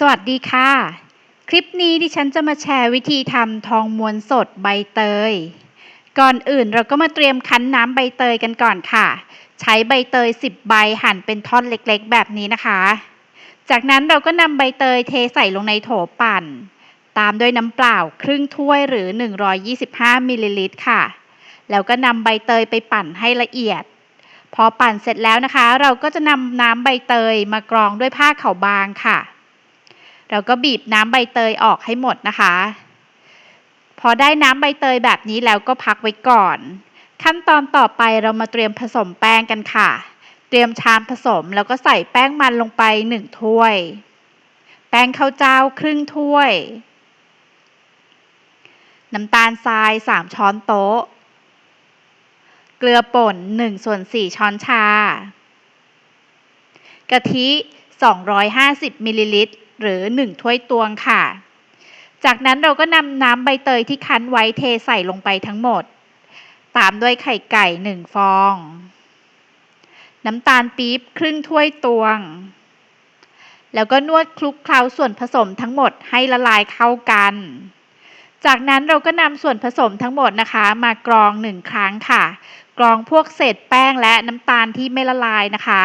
สวัสดีค่ะ คลิปนี้ดิฉันจะมาแชร์วิธีทำทองม้วนสดใบเตย ก่อนอื่นเราก็มาเตรียมคั้นน้ำใบเตยกันก่อนค่ะ ใช้ใบเตย 10 ใบหั่นเป็นท่อนเล็กๆ แบบนี้นะคะ จากนั้นเราก็นำใบเตยเทใส่ลงในโถปั่น ตามด้วยน้ำเปล่าครึ่งถ้วยหรือ 125มิลลิลิตรค่ะ แล้วก็นำใบเตยไปปั่นให้ละเอียด พอปั่นเสร็จแล้วนะคะ เราก็จะนำน้ำใบเตยมากรองด้วยผ้าขาวบางค่ะ เราก็บีบน้ำใบเตยออกให้หมดนะคะ พอได้น้ำใบเตยแบบนี้แล้วก็พักไว้ก่อน ขั้นตอนต่อไปเรามาเตรียมผสมแป้งกันค่ะ เตรียมชามผสมแล้วก็ใส่แป้งมันลงไป 1 ถ้วย แป้งข้าวเจ้าครึ่งถ้วย น้ำตาลทราย 3 ช้อนโต๊ะ เกลือป่น1ส่วน4ช้อนชากะทิ 250มิลลิลิตร หรือ 1 ถ้วยตวงค่ะ จากนั้นเราก็นำน้ำใบเตยที่คั้นไว้เทใส่ลงไปทั้งหมด ตามด้วยไข่ไก่ 1 ฟอง น้ำตาลปี๊บครึ่งถ้วยตวง แล้วก็นวดคลุกเคล้าส่วนผสมทั้งหมดให้ละลายเข้ากัน จากนั้นเราก็นำส่วนผสมทั้งหมดนะคะ มากรองหนึ่งครั้งค่ะ กรองพวกเศษแป้งและน้ำตาลที่ไม่ละลายนะคะ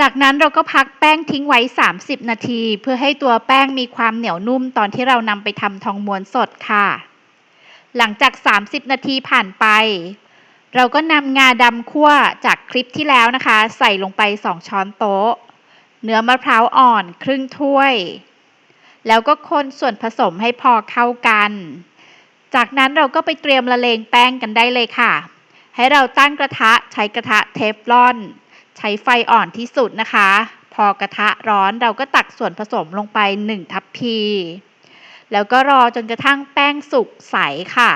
จากนั้นเราก็พักแป้งทิ้งไว้ 30 นาที เพื่อให้ตัวแป้งมีความเหนียวนุ่มตอนที่เรานำไปทำทองม้วนสดค่ะ หลังจาก 30 นาทีผ่านไป เราก็นำงาดำคั่วจากคลิปที่แล้วนะคะ ใส่ลงไป 2 ช้อนโต๊ะ เนื้อมะพร้าวอ่อนครึ่งถ้วย แล้วก็คนส่วนผสมให้พอเข้ากัน จากนั้นเราก็ไปเตรียมละเลงแป้งกันได้เลยค่ะ ให้เราตั้งกระทะใช้กระทะเทฟลอน ใช้ไฟอ่อนที่สุดนะคะ พอกระทะร้อนเราก็ตักส่วนผสมลงไป 1 ทัพพี แล้วก็รอจนกระทั่งแป้งสุกใสค่ะ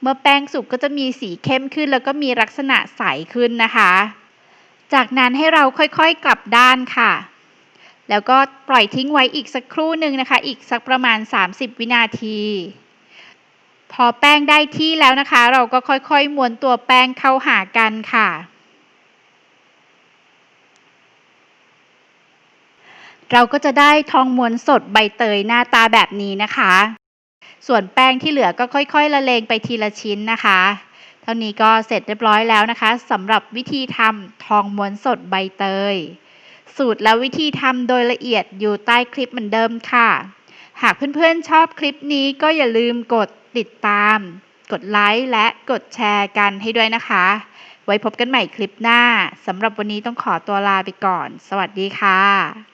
เมื่อแป้งสุกก็จะมีสีเข้มขึ้น แล้วก็มีลักษณะใสขึ้นนะคะ จากนั้นให้เราค่อยๆกลับด้านค่ะ แล้วก็ปล่อยทิ้งไว้อีกสักครู่หนึ่งนะคะ อีกสักประมาณ 30 วินาทีพอแป้งได้ที่แล้วนะคะ เราก็ค่อยๆม้วนตัวแป้งเข้าหากันค่ะ เราก็จะได้ทองม้วนสดใบเตยหน้าตาแบบนี้นะคะ ส่วนแป้งที่เหลือก็ค่อยๆ ละเลงไปทีละชิ้นนะคะ เท่านี้ก็เสร็จเรียบร้อยแล้วนะคะสำหรับวิธีทำทองม้วนสดใบเตย สูตรและวิธีทำโดยละเอียดอยู่ใต้คลิปเหมือนเดิมค่ะ หากเพื่อนๆชอบคลิปนี้ก็อย่าลืมกดติดตาม กดไลค์และกดแชร์กันให้ด้วยนะคะ ไว้พบกันใหม่คลิปหน้าสำหรับวันนี้ต้องขอตัวลาไปก่อน สวัสดีค่ะ